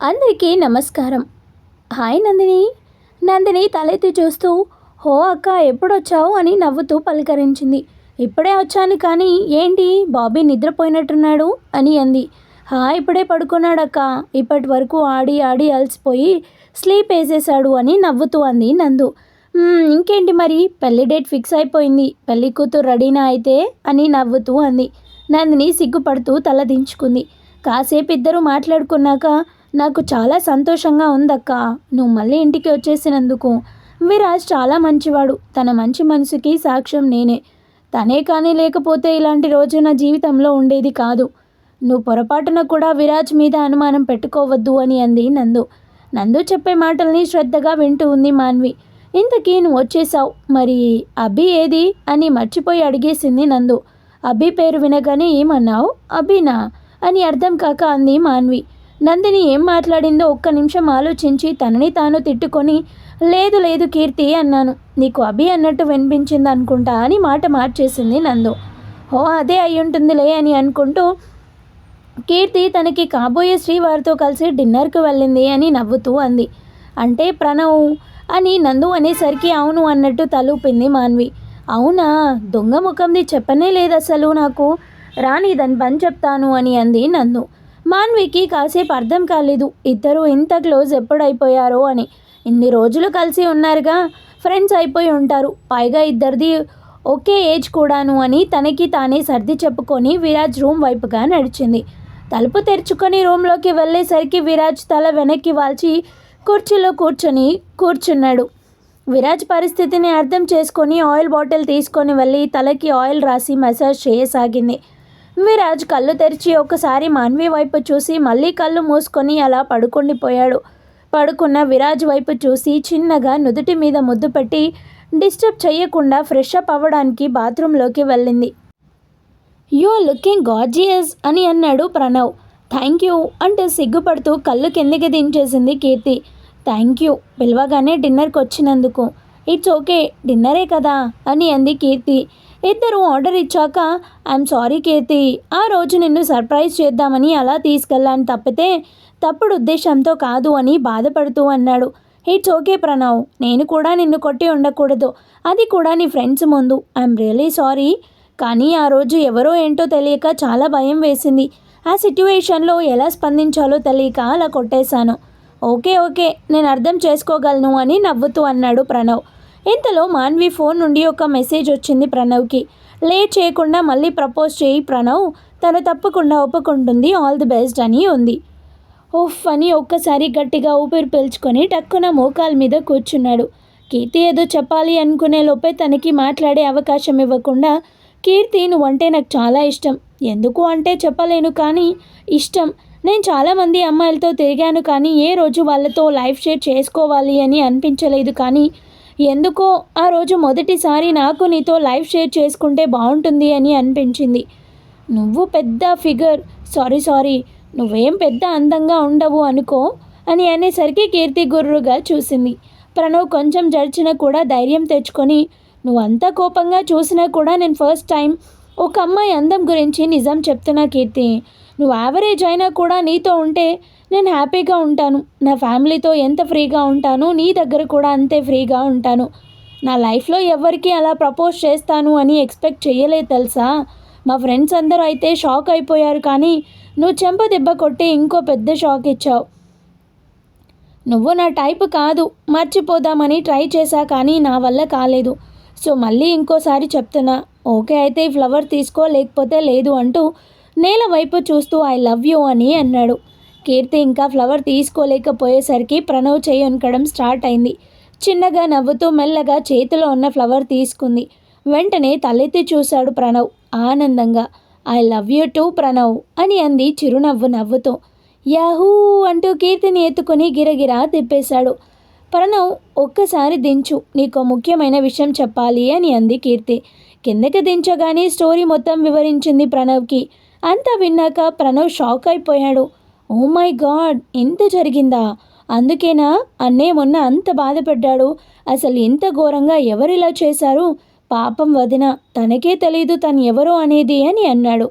అందరికీ నమస్కారం. హాయ్ నందిని. నందిని తలెత్తి చూస్తూ హో అక్క ఎప్పుడొచ్చావు? అని నవ్వుతూ పలకరించింది. ఇప్పుడే వచ్చాను కానీ ఏంటి? బాబీ నిద్రపోయినట్టున్నాడు? అని అంది. హా ఇప్పుడే పడుకున్నాడక్క. ఇప్పటి వరకు ఆడి ఆడి అలసిపోయి స్లీప్ వేసేశాడు అని నవ్వుతూ అంది నందు. ఇంకేంటి మరి? పెళ్ళి డేట్ ఫిక్స్ అయిపోయింది. పెళ్ళి కూతురు రెడీనా అయితే? అని నవ్వుతూ అంది. నందిని సిగ్గుపడుతూ తల దించుకుంది. కాసేపు ఇద్దరు మాట్లాడుకున్నాక నాకు చాలా సంతోషంగా ఉందక్క. నువ్వు మళ్ళీ ఇంటికి వచ్చేసినందుకు. విరాజ్ చాలా మంచివాడు. తన మంచి మనసుకి సాక్ష్యం నేనే. తనే కానీ లేకపోతే ఇలాంటి రోజు నా జీవితంలో ఉండేది కాదు. నువ్వు పొరపాటున కూడా విరాజ్ మీద అనుమానం పెట్టుకోవద్దు అని అంది నందు. నందు చెప్పే మాటల్ని శ్రద్ధగా వింటూ ఉంది మాన్వి. ఇంతకీ నువ్వు వచ్చేసావు మరి అభి ఏది? అని మర్చిపోయి అడిగేసింది నందు. అభి పేరు వినగానే ఏమన్నావు? అభినా? అని అర్థం కాక అంది మాన్వి. నందిని ఏం మాట్లాడిందో ఒక్క నిమిషం ఆలోచించి తనని తాను తిట్టుకొని లేదు లేదు కీర్తి అన్నాను. నీకు అభి అన్నట్టు వినిపించింది అనుకుంటా అని మాట మార్చేసింది నందు. ఓ అదే అయి ఉంటుందిలే అని అనుకుంటూ కీర్తి తనకి కాబోయే శ్రీవారితో కలిసి డిన్నర్కి వెళ్ళింది అని నవ్వుతూ అంది. అంటే ప్రణవ్ అని నందు అనేసరికి అవును అన్నట్టు తలూపింది మాన్వి. అవునా? దొంగ ముఖంది చెప్పనే లేదు అసలు నాకు. రాని దాని పని చెప్తాను అని అంది నందు. మాన్వికి కాసేపు అర్థం కాలేదు. ఇద్దరు ఇంత క్లోజ్ ఎప్పుడైపోయారో అని. ఇన్ని రోజులు కలిసి ఉన్నారుగా ఫ్రెండ్స్ అయిపోయి ఉంటారు. పైగా ఇద్దరిది ఒకే ఏజ్ కూడాను అని తనకి తానే సర్ది చెప్పుకొని విరాజ్ రూమ్ వైపుగా నడిచింది. తలుపు తెరుచుకొని రూమ్లోకి వెళ్ళేసరికి విరాజ్ తల వెనక్కి వాల్చి కుర్చీలో కూర్చొని కూర్చున్నాడు. విరాజ్ పరిస్థితిని అర్థం చేసుకొని ఆయిల్ బాటిల్ తీసుకొని వెళ్ళి తలకి ఆయిల్ రాసి మసాజ్ చేయసాగింది. విరాజ్ కళ్ళు తెరిచి ఒకసారి మాన్వి వైపు చూసి మళ్ళీ కళ్ళు మూసుకొని అలా పడుకుండిపోయాడు. పడుకున్న విరాజ్ వైపు చూసి చిన్నగా నుదుటి మీద ముద్దు పెట్టి డిస్టర్బ్ చేయకుండా ఫ్రెష్ అప్ అవ్వడానికి బాత్రూంలోకి వెళ్ళింది. యు ఆర్ లుకింగ్ గార్జియస్ అని అన్నాడు ప్రణవ్. థ్యాంక్ యూ అంటూ సిగ్గుపడుతూ కళ్ళు కిందకి దించేసింది కీర్తి. థ్యాంక్ యూ పిలవగానే డిన్నర్కి వచ్చినందుకు ఇట్స్ ఓకే డిన్నరే కదా అని అంది కీర్తి. ఇద్దరు ఆర్డర్ ఇచ్చాక ఐఎమ్ సారీ కీర్తి ఆ రోజు నిన్ను సర్ప్రైజ్ చేద్దామని అలా తీసుకెళ్ళాను తప్పితే తప్పుడు ఉద్దేశంతో కాదు అని బాధపడుతూ అన్నాడు. ఇట్స్ ఓకే ప్రణవ్ నేను కూడా నిన్ను కొట్టి ఉండకూడదు. అది కూడా నీ ఫ్రెండ్స్ ముందు. ఐఎమ్ రియలీ సారీ కానీ ఆ రోజు ఎవరో ఏంటో తెలియక చాలా భయం వేసింది. ఆ సిట్యువేషన్లో ఎలా స్పందించాలో తెలియక అలా కొట్టేశాను. ఓకే ఓకే నేను అర్థం చేసుకోగలను అని నవ్వుతూ అన్నాడు ప్రణవ్. ఇంతలో మాన్వి ఫోన్ నుండి ఒక మెసేజ్ వచ్చింది ప్రణవ్కి. లేట్ చేయకుండా మళ్ళీ ప్రపోజ్ చేయి ప్రణవ్. తను తప్పకుండా ఒప్పుకుంటుంది. ఆల్ ది బెస్ట్ అని ఉంది. ఉఫ్ అని ఒక్కసారి గట్టిగా ఊపిరి పీల్చుకొని టక్కున మోకాల మీద కూర్చున్నాడు. కీర్తి ఏదో చెప్పాలి అనుకునే లోపే తనకి మాట్లాడే అవకాశం ఇవ్వకుండా కీర్తి నువ్వంటే నాకు చాలా ఇష్టం. ఎందుకు అంటే చెప్పలేను కానీ ఇష్టం. నేను చాలామంది అమ్మాయిలతో తిరిగాను కానీ ఏ రోజు వాళ్ళతో లైఫ్ షేర్ చేసుకోవాలి అని అనిపించలేదు కానీ ఎందుకో ఆ రోజు మొదటిసారి నాకు నీతో లైవ్ షేర్ చేసుకుంటే బాగుంటుంది అని అనిపించింది. నువ్వు పెద్ద ఫిగర్. Sorry sorry. నువ్వేం పెద్ద అందంగా ఉండవు అనుకో అని అనేసరికి కీర్తి గుర్రుగా చూసింది. ప్రణవ్ కొంచెం జరిచినా కూడా ధైర్యం తెచ్చుకొని నువ్వంతా కోపంగా చూసినా కూడా నేను ఫస్ట్ టైం ఒక అమ్మాయి అందం గురించి నిజం చెప్తున్నా కీర్తి. నువ్వు యావరేజ్ అయినా కూడా నీతో ఉంటే నేను హ్యాపీగా ఉంటాను. నా ఫ్యామిలీతో ఎంత ఫ్రీగా ఉంటానో నీ దగ్గర కూడా అంతే ఫ్రీగా ఉంటాను. నా లైఫ్లో ఎవరికి అలా ప్రపోజ్ చేస్తాను అని ఎక్స్పెక్ట్ చేయలేదు తెలుసా? మా ఫ్రెండ్స్ అందరూ అయితే షాక్ అయిపోయారు కానీ నువ్వు చెంప దెబ్బ కొట్టి ఇంకో పెద్ద షాక్ ఇచ్చావు. నువ్వు నా టైప్ కాదు మర్చిపోదామని ట్రై చేశా కానీ నా వల్ల కాలేదు. సో మళ్ళీ ఇంకోసారి చెప్తున్నా ఓకే అయితే ఈ ఫ్లవర్ తీసుకో లేకపోతే లేదు అంటూ నేల వైపు చూస్తూ ఐ లవ్ యూ అని అన్నాడు. కీర్తి ఇంకా ఫ్లవర్ తీసుకోలేకపోయేసరికి ప్రణవ్ చేయి వణకడం స్టార్ట్ అయింది. చిన్నగా నవ్వుతూ మెల్లగా చేతిలో ఉన్న ఫ్లవర్ తీసుకుంది. వెంటనే తలెత్తి చూశాడు ప్రణవ్ ఆనందంగా. I love you too Pranav అని అంది చిరునవ్వు నవ్వుతూ. యాహూ అంటూ కీర్తిని ఎత్తుకొని గిరగిరా తిప్పేశాడు. ప్రణవ్ ఒక్కసారి దించు నీకు ముఖ్యమైన విషయం చెప్పాలి అని అంది కీర్తి. కిందకి దించగానే స్టోరీ మొత్తం వివరించింది ప్రణవ్కి అంతా విన్నాక ప్రణవ్ షాక్ అయిపోయాడు. ఓ మై గాడ్ ఇంత జరిగిందా? అందుకేనా? అన్నే మొన్న అంత బాధపడ్డాడు. అసలు ఇంత ఘోరంగా ఎవరిలా చేశారు? పాపం వదిన తనకే తెలీదు తను ఎవరో అనేది అని అన్నాడు.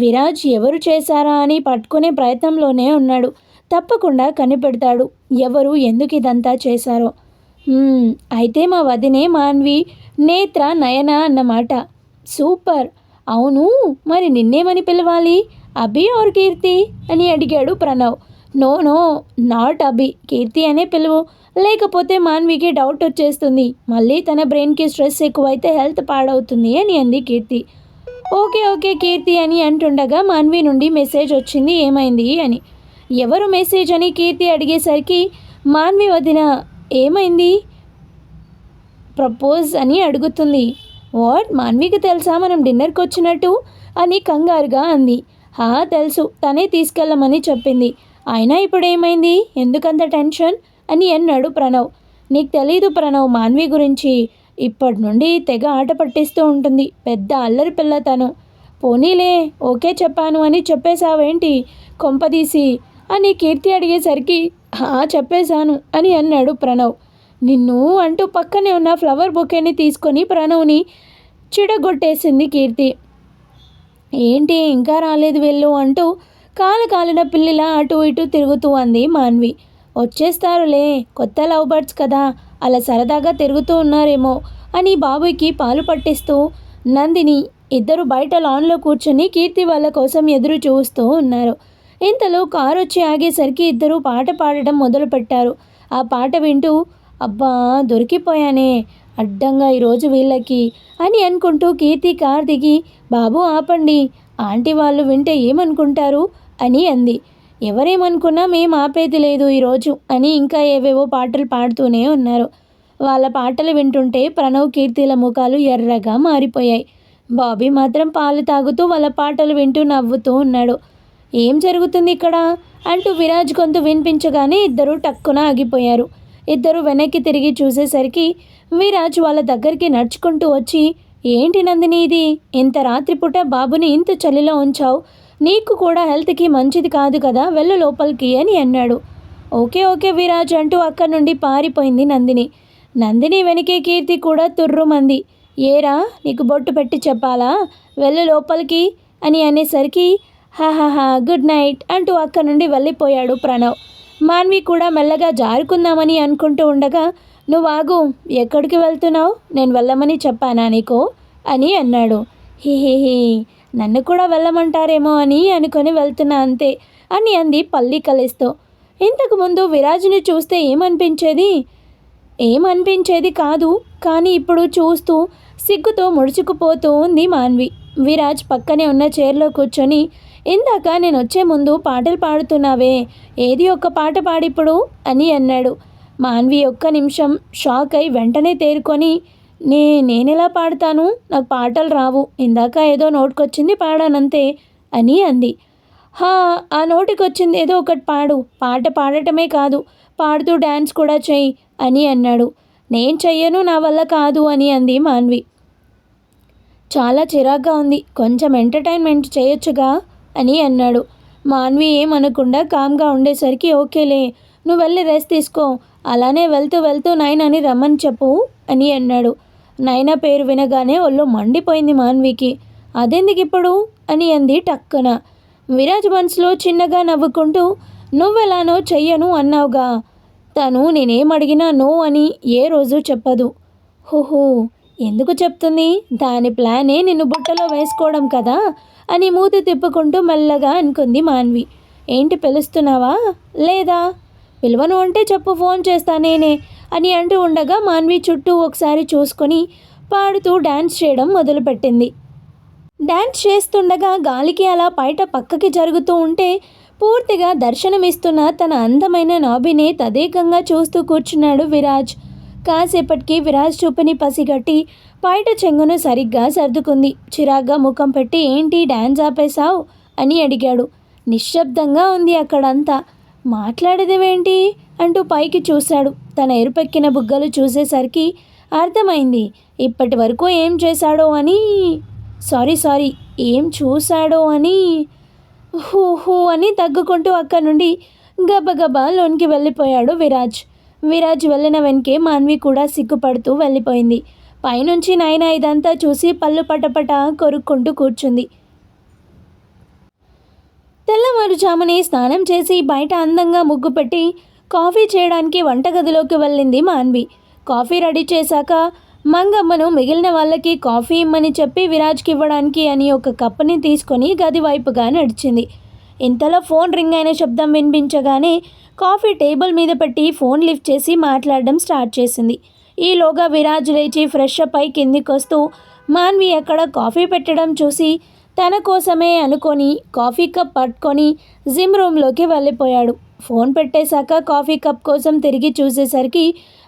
విరాజ్ ఎవరు చేశారా అని పట్టుకునే ప్రయత్నంలోనే ఉన్నాడు. తప్పకుండా కనిపెడతాడు. ఎవరు ఎందుకు ఇదంతా చేశారో. అయితే మా వదినే మాన్వి నేత్ర నయన అన్నమాట. సూపర్! అవును మరి నిన్నేమని పిలవాలి? అభి ఆర్ కీర్తి? అని అడిగాడు Pranav. No no not Abhi. Keerthi అనే పిలువు. లేకపోతే మాన్వికి డౌట్ వచ్చేస్తుంది. మళ్ళీ తన బ్రెయిన్కి స్ట్రెస్ ఎక్కువైతే హెల్త్ పాడవుతుంది అని అంది కీర్తి. ఓకే ఓకే కీర్తి అని అంటుండగా మాన్వి నుండి మెసేజ్ వచ్చింది. ఏమైంది అని. ఎవరు మెసేజ్ అని కీర్తి అడిగేసరికి మాన్వి వదిన ఏమైంది? ప్రపోజ్ అని అడుగుతుంది. వాట్ మాన్వికి తెలుసా? మనం డిన్నర్కి వచ్చినట్టు అని కంగారుగా అంది. హా తెలుసు. తనే తీసుకెళ్ళమని చెప్పింది. అయినా ఇప్పుడు ఏమైంది ఎందుకంత టెన్షన్? అని అన్నాడు ప్రణవ్. నీకు తెలీదు ప్రణవ్ మాన్వి గురించి. ఇప్పటి నుండి తెగ ఆట పట్టిస్తూ ఉంటుంది. పెద్ద అల్లరి పిల్ల తను. పోనీలే ఓకే చెప్పాను అని చెప్పేశావేంటి? కొంపదీసి అని కీర్తి అడిగేసరికి "హా, చెప్పేశాను అని అన్నాడు ప్రణవ్. నిన్ను అంటూ పక్కనే ఉన్న ఫ్లవర్ బొకేని తీసుకొని ప్రణవ్ని చిడగొట్టేసింది కీర్తి. ఏంటి ఇంకా రాలేదు వెళ్ళు అంటూ కాలు కాలిన పిల్లిలా అటు ఇటు తిరుగుతూ అంది మాన్వి. వచ్చేస్తారులే కొత్త లవ్ బర్డ్స్ కదా అలా సరదాగా తిరుగుతూ ఉన్నారేమో అని బాబుకి పాలు పట్టిస్తూ నందిని ఇద్దరు బయట లాన్లో కూర్చొని కీర్తి వాళ్ళ కోసం ఎదురు చూస్తూ ఉన్నారు. ఇంతలో కారు వచ్చి ఆగేసరికి ఇద్దరు పాట పాడటం మొదలుపెట్టారు. ఆ పాట వింటూ అబ్బా దొరికిపోయానే అడ్డంగా ఈరోజు వీళ్ళకి అని అనుకుంటూ కీర్తి కార్ దిగి బాబు ఆపండి ఆంటీ వాళ్ళు వింటే ఏమనుకుంటారు? అని అంది. ఎవరేమనుకున్నా మేం ఆపేది లేదు ఈరోజు అని ఇంకా ఏవేవో పాటలు పాడుతూనే ఉన్నారు. వాళ్ళ పాటలు వింటుంటే ప్రణవ్ కీర్తిల ముఖాలు ఎర్రగా మారిపోయాయి. బాబీ మాత్రం పాలు తాగుతూ వాళ్ళ పాటలు వింటూ నవ్వుతూ ఉన్నాడు. ఏం జరుగుతుంది ఇక్కడ? అంటూ విరాజ్ గొంతు వినిపించగానే ఇద్దరు టక్కున ఆగిపోయారు. ఇద్దరు వెనక్కి తిరిగి చూసేసరికి విరాజ్ వాళ్ళ దగ్గరికి నడుచుకుంటూ వచ్చి ఏంటి నందిని ఇది? ఇంత రాత్రిపూట బాబుని ఇంత చలిలో ఉంచావు. నీకు కూడా హెల్త్కి మంచిది కాదు కదా వెళ్ళు లోపలికి అని అన్నాడు. ఓకే ఓకే విరాజ్ అంటూ అక్కడి నుండి పారిపోయింది నందిని. నందిని వెనకే కీర్తి కూడా తుర్రుమంది. ఏరా నీకు బొట్టు పెట్టి చెప్పాలా? వెళ్ళు లోపలికి అని అనేసరికి హాహాహా గుడ్ నైట్ అంటూ అక్కడి నుండి వెళ్ళిపోయాడు ప్రణవ్. మాన్వి కూడా మెల్లగా జారుకుందామని అనుకుంటూ ఉండగా నువ్వు ఆగు ఎక్కడికి వెళ్తున్నావు? నేను వెళ్ళమని చెప్పానా నీకు? అని అన్నాడు. హిహిహి నన్ను కూడా వెళ్ళమంటారేమో అని అనుకొని వెళ్తున్నా అంతే అని అంది పల్లి కలిస్తూ ఇంతకుముందు విరాజ్ని విరాజుని చూస్తే ఏమనిపించేది? ఏమనిపించేది కాదు కానీ ఇప్పుడు చూస్తూ సిగ్గుతో ముడుచుకుపోతూ ఉంది మాన్వి. విరాజ్ పక్కనే ఉన్న చైర్లో కూర్చొని ఇందాక నేను వచ్చే ముందు పాటలు పాడుతున్నావే. ఏది ఒక్క పాట పాడిప్పుడు? అని అన్నాడు. మాన్వి ఒక్క నిమిషం షాక్ అయి వెంటనే తేరుకొని నే నేనెలా పాడతాను? నాకు పాటలు రావు. ఇందాక ఏదో నోటుకొచ్చింది పాడానంతే అని అంది. హా ఆ నోటికొచ్చింది ఏదో ఒకటి పాడు. పాట పాడటమే కాదు పాడుతూ డ్యాన్స్ కూడా చెయ్యి అని అన్నాడు. నేను చెయ్యను నా వల్ల కాదు అని అంది మాన్వి. చాలా చిరాగ్గా ఉంది. కొంచెం ఎంటర్టైన్మెంట్ చేయొచ్చుగా? అని అన్నాడు. మాన్వి ఏమనకుండా కామ్గా ఉండేసరికి ఓకేలే నువ్వు వెళ్ళి రెస్ట్ తీసుకో. అలానే వెళ్తూ వెళ్తూ నైన్ అని రమ్మని చెప్పు అని అన్నాడు. నైనా పేరు వినగానే ఒళ్ళు మండిపోయింది మాన్వికి. అదెందుకు ఇప్పుడు? అని అంది టక్కున. విరాజ్ మనసులో చిన్నగా నవ్వుకుంటూ నువ్వెలానో చెయ్యను అన్నావుగా. తను నేనేం అడిగినా నో అని ఏ రోజు చెప్పదు. హోహో ఎందుకు చెప్తుంది? దాని ప్లానే నిన్ను బుట్టలో వేసుకోవడం కదా. అని మూతి తిప్పుకుంటూ మెల్లగా అనుకుంది మాన్వి. ఏంటి పిలుస్తున్నావా? లేదా? పిలవను అంటే చెప్పు ఫోన్ చేస్తా నేనే అని అంటూ ఉండగా మాన్వి చుట్టూ ఒకసారి చూసుకొని పాడుతూ డ్యాన్స్ చేయడం మొదలుపెట్టింది. డ్యాన్స్ చేస్తుండగా గాలికి అలా బయట పక్కకి జరుగుతూ ఉంటే పూర్తిగా దర్శనమిస్తున్న తన అందమైన నాభినే తదేకంగా చూస్తూ కూర్చున్నాడు విరాజ్. కాసేపటికి విరాజ్ చూపుని పసిగట్టి బయట చెంగును సరిగ్గా సర్దుకుంది. చిరాగ్గా ముఖం పెట్టి ఏంటి డ్యాన్స్ ఆపేశావు? అని అడిగాడు. నిశ్శబ్దంగా ఉంది అక్కడంతా. మాట్లాడేదేవేంటి? అంటూ పైకి చూశాడు. తన ఎరుపెక్కిన బుగ్గలు చూసేసరికి అర్థమైంది. ఇప్పటి వరకు ఏం చేశాడో అని? సారీ సారీ ఏం చూశాడో అని? హూ హూ అని తగ్గుకుంటూ అక్కడి నుండి గబగబా లోనికి వెళ్ళిపోయాడు విరాజ్. విరాజ్ వెళ్ళిన వెనకే మాన్వి కూడా సిగ్గుపడుతూ వెళ్ళిపోయింది. పైనుంచి నాయన ఇదంతా చూసి పళ్ళు పటపట కొరుక్కుంటూ కూర్చుంది. తెల్లవారుజామునే స్నానం చేసి బయట అందంగా ముగ్గు పెట్టి కాఫీ చేయడానికి వంటగదిలోకి వెళ్ళింది మాన్వి. కాఫీ రెడీ చేశాక మంగమ్మను మిగిలిన వాళ్ళకి కాఫీ ఇమ్మని చెప్పి విరాజ్కి ఇవ్వడానికి అని ఒక కప్పుని తీసుకొని గది వైపుగా నడిచింది. ఇంతలో ఫోన్ రింగ్ అయిన శబ్దం వినిపించగానే కాఫీ టేబుల్ మీద పెట్టి ఫోన్ లిఫ్ట్ చేసి మాట్లాడడం స్టార్ట్ చేసింది. ఈలోగా విరాజ్ లేచి ఫ్రెష్ అప్ అయి కిందికి వస్తూ మాన్వి అక్కడ కాఫీ పెట్టడం చూసి తన కోసమే అనుకొని కాఫీ కప్ పట్టుకొని జిమ్ రూమ్లోకి వెళ్ళిపోయాడు. ఫోన్ పెట్టేశాక కాఫీ కప్ కోసం తిరిగి చూసేసరికి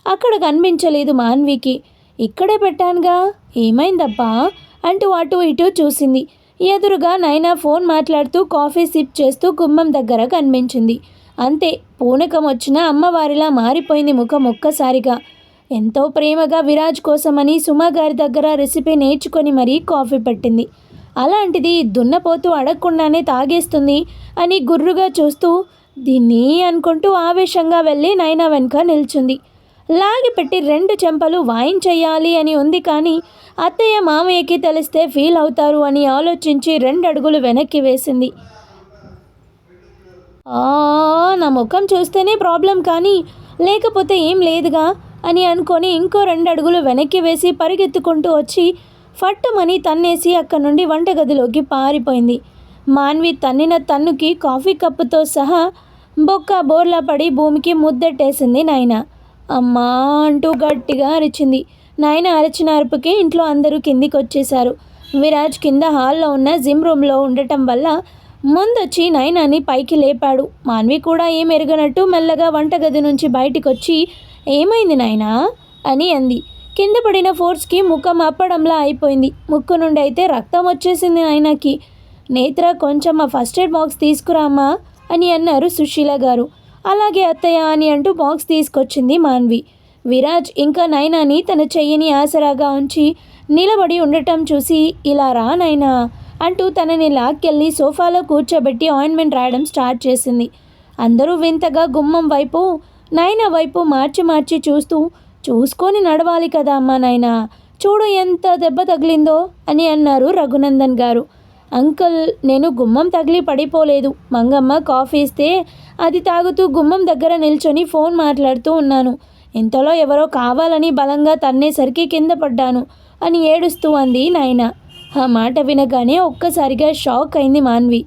అక్కడ కనిపించలేదు మాన్వికి. ఇక్కడే పెట్టానుగా? ఏమైందబ్బా అంటూ అటు ఇటు చూసింది. ఎదురుగా నైనా ఫోన్ మాట్లాడుతూ కాఫీ సిప్ చేస్తూ కుంభం దగ్గర కనిపించింది అంతే పూనకం వచ్చిన అమ్మవారిలా మారిపోయింది ముఖం ఒక్కసారిగా. ఎంతో ప్రేమగా విరాజ్ కోసమని సుమా గారి దగ్గర రెసిపీ నేర్చుకొని మరీ కాఫీ పెట్టింది. అలాంటిది దున్నపోతూ అడగకుండానే తాగేస్తుంది అని గుర్రుగా చూస్తూ దీన్ని అనుకుంటూ ఆవేశంగా వెళ్ళి నైనా వెనుక నిల్చుంది. లాగిపెట్టి రెండు చెంపలు వాయించేయాలి అని ఉంది కానీ అత్తయ్య మామయ్యకి తెలిస్తే ఫీల్ అవుతారు అని ఆలోచించి రెండు అడుగులు వెనక్కి వేసింది. ఆ, నా ముఖం చూస్తేనే ప్రాబ్లం కానీ లేకపోతే ఏం లేదుగా అని అనుకొని ఇంకో రెండు అడుగులు వెనక్కి వేసి పరిగెత్తుకుంటూ వచ్చి ఫట్టుమని తన్నేసి అక్కడి నుండి వంటగదిలోకి పారిపోయింది. మాన్వి తన్నిన తన్నుకి కాఫీ కప్పుతో సహా బొక్క బోర్లా పడి భూమికి ముద్దెట్టేసింది నాయనా. అమ్మా అంటూ గట్టిగా అరిచింది. నాయన అరిచిన అరుపుకి ఇంట్లో అందరూ కిందికి వచ్చేశారు విరాజ్ కింద హాల్లో ఉన్న జిమ్ రూమ్లో ఉండటం వల్ల ముందొచ్చి నైనాని పైకి లేపాడు. మాన్వి కూడా ఏం ఎరగనట్టు మెల్లగా వంటగది నుంచి బయటికి వచ్చి ఏమైంది నాయనా? అని అంది. కింద పడిన ఫోర్స్కి ముఖం అప్పడంలా అయిపోయింది. ముక్కు నుండి అయితే రక్తం వచ్చేసింది నాయనకి. నేత్ర కొంచెం ఆ ఫస్ట్ ఎయిడ్ బాక్స్ తీసుకురామ్మా అని అన్నారు సుశీల గారు. అలాగే అత్తయ్య అని అంటూ బాక్స్ తీసుకొచ్చింది మాన్వి. విరాజ్ ఇంకా నైనాని తన చెయ్యిని ఆసరాగా ఉంచి నిలబడి ఉండటం చూసి ఇలా రా నైనా అంటూ తనని లాక్కెళ్ళి సోఫాలో కూర్చోబెట్టి ఆయింట్మెంట్ రాయడం స్టార్ట్ చేసింది. అందరూ వింతగా గుమ్మం వైపు నైనా వైపు మార్చి మార్చి చూస్తూ చూసుకొని నడవాలి కదా అమ్మా నాయనా. చూడు ఎంత దెబ్బ తగిలిందో అని అన్నారు రఘునందన్ గారు. అంకుల్ నేను గుమ్మం తగిలి పడిపోలేదు. మంగమ్మ కాఫీ ఇస్తే అది తాగుతూ గుమ్మం దగ్గర నిల్చొని ఫోన్ మాట్లాడుతూ ఉన్నాను. ఇంతలో ఎవరో కావాలని బలంగా తన్నేసరికి కింద పడ్డాను అని ఏడుస్తూ అంది నాయన. ఆ మాట వినగానే ఒక్కసారిగా షాక్ అయింది మాన్వి.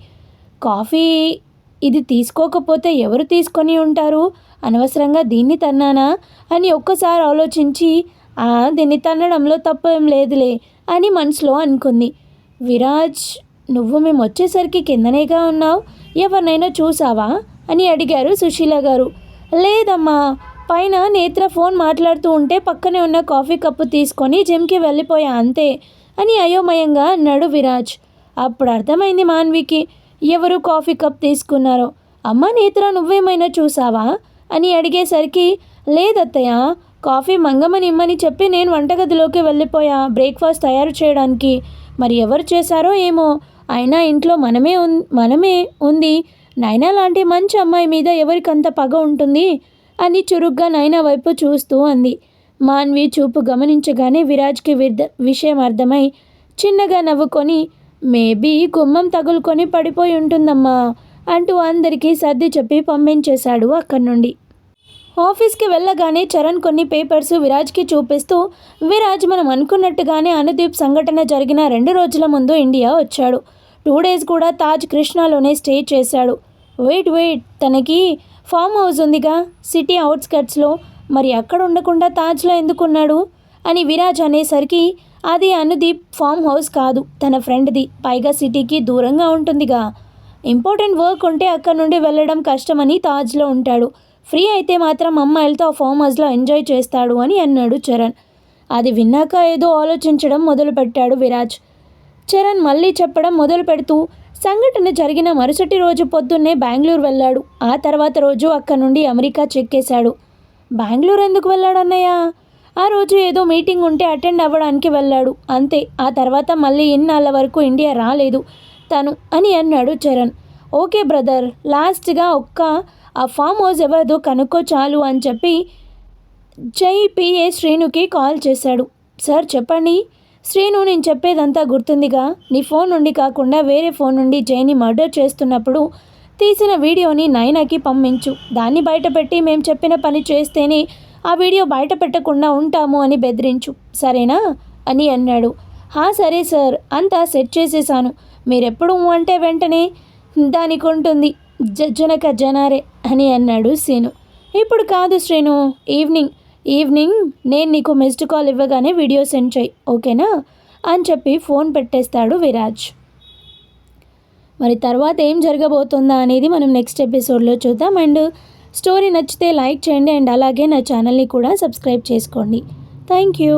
కాఫీ ఇది తీసుకోకపోతే ఎవరు తీసుకొని ఉంటారు? అనవసరంగా దీన్ని తన్నానా? అని ఒక్కసారి ఆలోచించి ఆ దీన్ని తన్నడంలో తప్పేం లేదులే అని మనసులో అనుకుంది. విరాజ్ నువ్వు మేము వచ్చేసరికి కిందనేగా ఉన్నావు? ఎవరినైనా చూసావా? అని అడిగారు సుశీల గారు. లేదమ్మా పైన నేత్ర ఫోన్ మాట్లాడుతూ ఉంటే పక్కనే ఉన్న కాఫీ కప్పు తీసుకొని జిమ్కి వెళ్ళిపోయా అంతే అని అయోమయంగా అన్నాడు విరాజ్. అప్పుడు అర్థమైంది మాన్వికి ఎవరు కాఫీ కప్ తీసుకున్నారో. అమ్మ నేత్ర నువ్వేమైనా చూసావా? అని అడిగేసరికి లేదత్తయ్య కాఫీ మంగమని ఇమ్మని చెప్పి నేను వంటగదిలోకి వెళ్ళిపోయా బ్రేక్ఫాస్ట్ తయారు చేయడానికి. మరి ఎవరు చేశారో ఏమో. అయినా ఇంట్లో మనమే ఉన్ మనమే ఉంది. నైనా లాంటి మంచి అమ్మాయి మీద ఎవరికంత పగ ఉంటుంది? అని చురుగ్గా నైనా వైపు చూస్తూ అంది. మాన్వి చూపు గమనించగానే విరాజ్కి విర్ద విషయం అర్థమై చిన్నగా నవ్వుకొని మేబీ గుమ్మం తగులుకొని పడిపోయి ఉంటుందమ్మా అంటూ అందరికీ సర్ది చెప్పి పంపించేశాడు అక్కడి నుండి ఆఫీస్కి వెళ్ళగానే చరణ్ కొన్ని పేపర్స్ విరాజ్కి చూపిస్తూ విరాజ్ మనం అనుకున్నట్టుగానే అనుదీప్ సంఘటన జరిగిన రెండు రోజుల ముందు ఇండియా వచ్చాడు. టూ డేస్ కూడా తాజ్ కృష్ణాలోనే స్టే చేశాడు. వెయిట్ వెయిట్ తనకి ఫామ్ హౌస్ ఉందిగా సిటీ అవుట్స్కట్స్లో. మరి అక్కడ ఉండకుండా తాజ్లో ఎందుకున్నాడు అని విరాజ్ అనేసరికి అది అనుదీప్ ఫామ్ హౌస్ కాదు తన ఫ్రెండ్ది. పైగా సిటీకి దూరంగా ఉంటుందిగా. ఇంపార్టెంట్ వర్క్ ఉంటే అక్కడ నుండి వెళ్ళడం కష్టమని తాజ్లో ఉంటాడు. ఫ్రీ అయితే మాత్రం అమ్మాయిలతో ఆ ఫామ్ హౌస్లో ఎంజాయ్ చేస్తాడు అని అన్నాడు చరణ్. అది విన్నాక ఏదో ఆలోచించడం మొదలుపెట్టాడు విరాజ్. చరణ్ మళ్ళీ చెప్పడం మొదలు పెడుతూ సంఘటన జరిగిన మరుసటి రోజు పొద్దున్నే బెంగళూరు వెళ్ళాడు. ఆ తర్వాత రోజు అక్కడ నుండి అమెరికా చెక్కేశాడు బెంగళూరు ఎందుకు వెళ్ళాడు అన్నయ్య? ఆ రోజు ఏదో మీటింగ్ ఉంటే అటెండ్ అవ్వడానికి వెళ్ళాడు. అంతే ఆ తర్వాత మళ్ళీ ఇన్నాళ్ళ వరకు ఇండియా రాలేదు తను అని అన్నాడు చరణ్. ఓకే బ్రదర్ లాస్ట్గా ఒక్క ఆ ఫామ్ హౌస్ ఎవరిదో కనుక్కో చాలు అని చెప్పి జైపిఏ శ్రీనుకి కాల్ చేశాడు. సార్ చెప్పండి శ్రీను నేను చెప్పేదంతా గుర్తుందిగా? నీ ఫోన్ నుండి కాకుండా వేరే ఫోన్ నుండి జైని మర్డర్ చేస్తున్నప్పుడు తీసిన వీడియోని నైనాకి పంపించు. దాన్ని బయటపెట్టి మేము చెప్పిన పని చేస్తేనే ఆ వీడియో బయట పెట్టకుండా ఉంటాము అని బెదిరించు. సరేనా? అని అన్నాడు. హా సరే సార్. అంతా సెట్ చేసేసాను. మీరెప్పుడు అంటే వెంటనే దానికి ఉంటుంది జనక జనారే అని అన్నాడు సీను ఇప్పుడు కాదు శ్రీను. ఈవినింగ్. ఈవినింగ్ నేను నీకు మిస్డ్ కాల్ ఇవ్వగానే వీడియో సెండ్ చేయి ఓకేనా? అని చెప్పి ఫోన్ పెట్టేస్తాడు విరాజ్. మరి తర్వాత ఏం జరగబోతుందా అనేది మనం నెక్స్ట్ ఎపిసోడ్లో చూద్దాం. అండ్ స్టోరీ నచ్చితే లైక్ చేయండి అండ్ అలాగే నా ఛానల్ని కూడా సబ్స్క్రైబ్ చేసుకోండి. Thank you